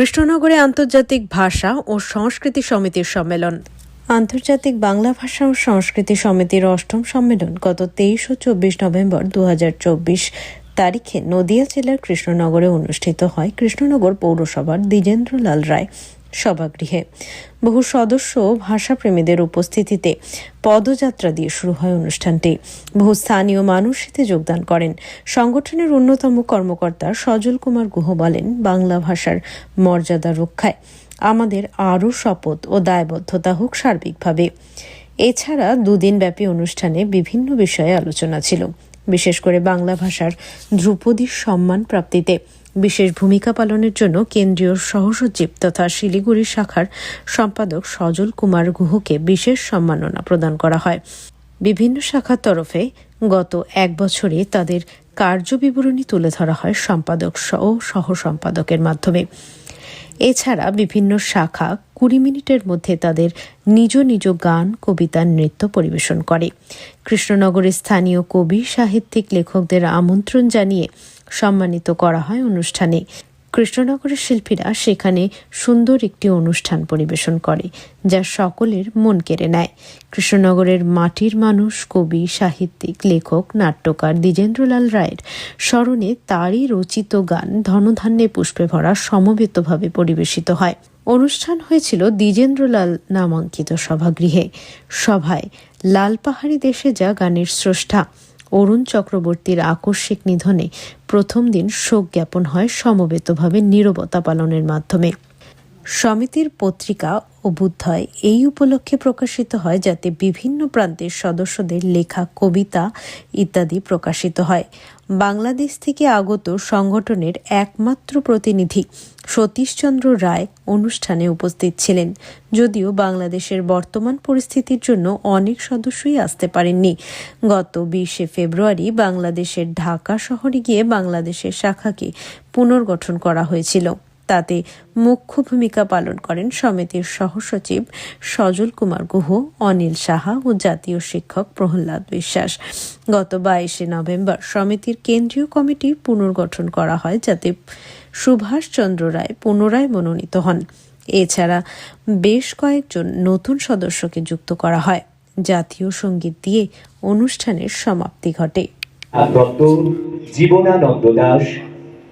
কৃষ্ণনগরে আন্তর্জাতিক ভাষা ও সংস্কৃতি সমিতির সম্মেলন। আন্তর্জাতিক বাংলা ভাষা ও সংস্কৃতি সমিতির অষ্টম সম্মেলন গত তেইশ ও চব্বিশ নভেম্বর দু হাজার চব্বিশ তারিখে নদিয়া জেলার কৃষ্ণনগরে অনুষ্ঠিত হয়। কৃষ্ণনগর পৌরসভার দ্বিজেন্দ্রলাল রায় সভাগৃহে। বহু সদস্য ভাষাপ্রেমীদের উপস্থিতিতে পদযাত্রা দিয়ে শুরু হয় অনুষ্ঠানটি। বহু স্থানীয় মানুষ এতে যোগদান করেন। সংগঠনের অন্যতম কর্মকর্তা সজল কুমার গুহ বলেন, বাংলা ভাষার মর্যাদা রক্ষায় আমাদের আরও শপথ ও দায়বদ্ধতা হোক সার্বিকভাবে। এছাড়া দুদিন ব্যাপী অনুষ্ঠানে বিভিন্ন বিষয়ে আলোচনা ছিল। বিশেষ করে বাংলা ভাষার ধ্রুপদীর সম্মান প্রাপ্তিতে বিশেষ ভূমিকা পালনের জন্য কেন্দ্রীয় সহসচিব তথা শিলিগুড়ি শাখার সম্পাদক সজল কুমার গুহকে বিশেষ সম্মাননা প্রদান করা হয়। বিভিন্ন শাখার তরফে গত এক বছরে তাদের কার্যবিবরণী তুলে ধরা হয় সম্পাদক ও সহ সম্পাদকের মাধ্যমে। এছাড়া বিভিন্ন শাখা কুড়ি মিনিটের মধ্যে তাদের নিজ নিজ গান, কবিতা, নৃত্য পরিবেশন করে। কৃষ্ণনগরের স্থানীয় কবি, সাহিত্যিক, লেখকদের আমন্ত্রণ জানিয়ে সম্মানিত করা হয় অনুষ্ঠানে। কৃষ্ণনগরের শিল্পীরা সেখানে সুন্দর একটি অনুষ্ঠান পরিবেশন করে, যা সকলের মন কেড়ে নেয়। কৃষ্ণনগরের মাটির মানুষ, কবি, সাহিত্যিক, লেখক, নাট্যকার দ্বিজেন্দ্রলাল রায়ের স্মরণে তারই রচিত গান ধনধান্যে পুষ্পে ভরা সমবেতভাবে পরিবেশিত হয়। অনুষ্ঠান হয়েছিল দ্বিজেন্দ্রলাল নামাঙ্কিত সভাগৃহে। সভায় লাল পাহাড়ি দেশে যা গানের স্রষ্টা। অরুণ চক্রবর্তীর আকস্মিক নিধনে প্রথম দিন শোক জ্ঞাপন হয় সমবেতভাবে নিরবতা পালনের মাধ্যমে। সমিতির পত্রিকা অভ্যুদয় এই উপলক্ষে প্রকাশিত হয় যাতে বিভিন্ন প্রান্তের সদস্যদের লেখা, কবিতা ইত্যাদি প্রকাশিত হয়। বাংলাদেশ থেকে আগত সংগঠনের একমাত্র প্রতিনিধি সতীশচন্দ্র রায় অনুষ্ঠানে উপস্থিত ছিলেন। যদিও বাংলাদেশের বর্তমান পরিস্থিতির জন্য অনেক সদস্যই আসতে পারেননি। গত বিশে ফেব্রুয়ারি বাংলাদেশের ঢাকা শহরে গিয়ে বাংলাদেশের শাখাকে পুনর্গঠন করা হয়েছিল। তাতে মুখ্য ভূমিকা পালন করেন সমিতির সহসচিব সজল কুমার গুহ, অনিল সাহা ও জাতীয় শিক্ষক প্রহ্লাদ বিশ্বাস। গত বাইশে নভেম্বর সমিতির কেন্দ্রীয় কমিটি পুনর্গঠন করা হয় যাতে সুভাষচন্দ্র রায় পুনরায় মনোনীত হন। এছাড়া বেশ কয়েকজন নতুন সদস্যকে যুক্ত করা হয়। জাতীয় সংগীত দিয়ে অনুষ্ঠানের সমাপ্তি ঘটে। জীবনানন্দ দাস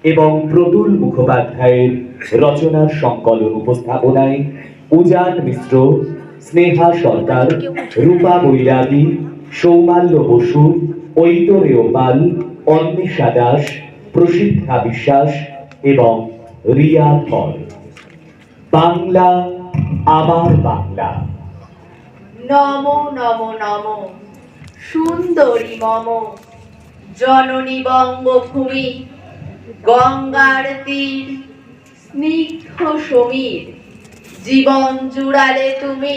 এবং প্রতুল মুখোপাধ্যায়ের রচনার সংকলন উপস্থাপনায় উজান মিশ্র, স্নেহা সরকার, রূপা বৈরাগী সৌমাল্য বসু ঐতরেয় পাল অন্বেষা দাস, প্রসিদ্ধা বিশ্বাস এবং রিয়া ধর। বাংলা আমার বাংলা। নম নম নম। সুন্দরী মম। জননী বঙ্গভূমি। গঙ্গার তীর স্নিগ্ধ সমীর জীবন জুড়ালে তুমি